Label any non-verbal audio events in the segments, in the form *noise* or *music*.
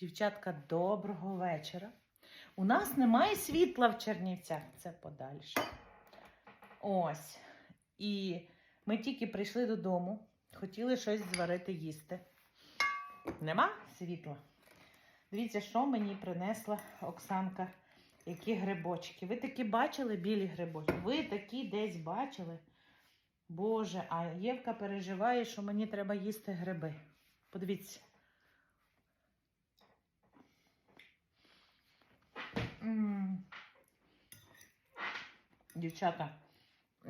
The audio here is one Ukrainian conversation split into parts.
Дівчатка, доброго вечора. У нас немає світла в Чернівцях, це подальше. Ось. І ми тільки прийшли додому, хотіли щось зварити їсти. Нема світла. Дивіться, що мені принесла Оксанка. Які грибочки. Ви такі бачили білі грибочки? Ви такі десь бачили? Боже, а Євка переживає, що мені треба їсти гриби. Подивіться. Дівчата,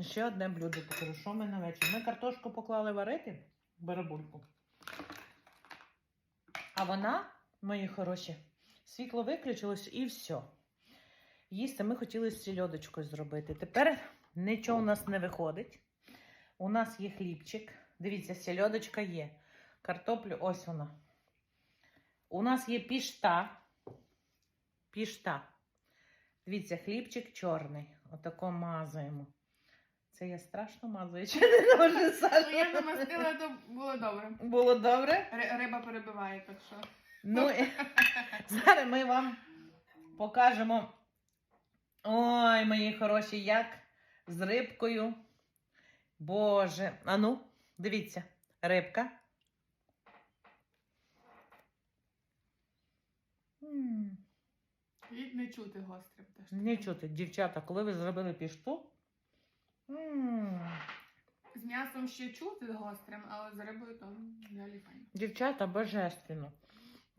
ще одне блюдо покажу. Що ми на вечір? Ми картошку поклали варити, барабульку. А вона, мої хороші, світло виключилось і все. Їсти ми хотіли з сільодочкою зробити. Тепер нічого у нас не виходить. У нас є хлібчик. Дивіться, сільодочка є. Картоплю, ось вона. У нас є пішта. Пішта. Дивіться, хлібчик чорний. Отако мазаємо. Це я страшно мазаю, *laughs* чи не дуже Ну, я Саша? намастила, то було добре. Було добре? Ри- Риба перебиває, так що. Ну, і *laughs* зараз ми вам покажемо. Ой, мої хороші, як з рибкою. Боже. А ну, дивіться, рибка. М, І не чути гострим теж. Не чути, дівчата, коли ви зробили пішту. м, З м'ясом ще чути гострим, але з рибою то взагалі файно. Дівчата, божественно.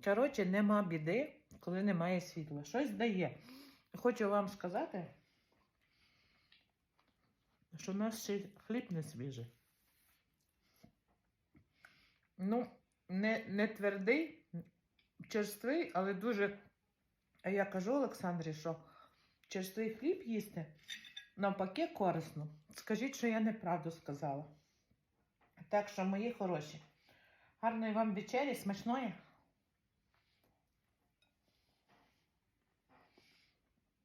Коротше, нема біди, коли немає світла. Щось дає. Хочу вам сказати, що у нас ще хліб не свіжий. Ну, не, не твердий, черствий, але дуже. А я кажу Олександрі, що черствий хліб їсти навпаки корисно. Скажіть, що я неправду сказала. Так що, мої хороші, гарної вам вечері, смачної.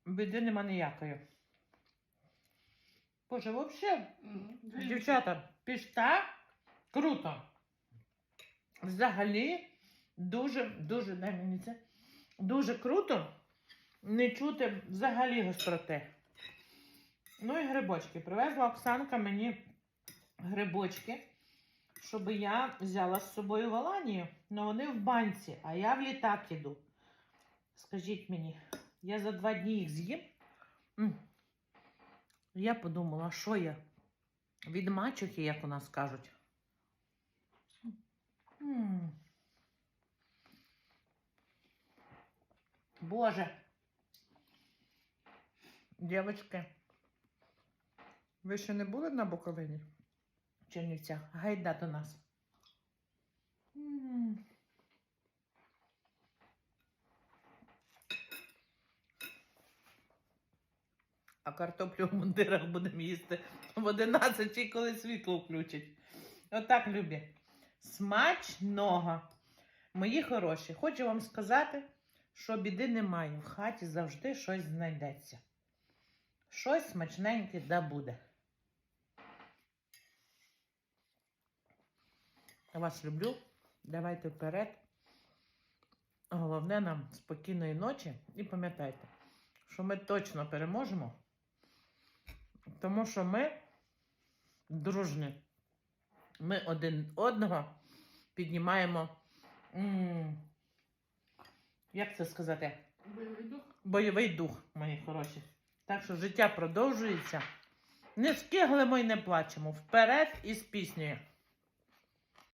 Біди нема ніякої. Боже, взагалі, дівчата, пішта круто. Взагалі, дуже, дуже, дай мені це, дуже круто не чути взагалі гостроти. Ну і грибочки. Привезла Оксанка мені грибочки, щоб я взяла з собою в Аланію. Ну вони в банці, а я в літак іду. Скажіть мені, я за два дні їх з'їм. Я подумала, що я? Від мачухи, як у нас кажуть. Боже. Дівчатки, ви ще не були на Буковині? В Чернівцях? Гайда до нас. А картоплю в мундирах будемо їсти в 11 чи коли світло включать. Отак, любі. Смачного. Мої хороші, хочу вам сказати, що біди немає. В хаті завжди щось знайдеться. Щось смачненьке да буде. Я вас люблю. Давайте вперед. Головне нам спокійної ночі. І пам'ятайте, що ми точно переможемо. Тому що ми дружні. Ми один одного піднімаємо. Як це сказати? Бойовий дух. бойовий дух, мої хороші. Так що життя продовжується. Не скиглимо і не плачемо. Вперед із піснею.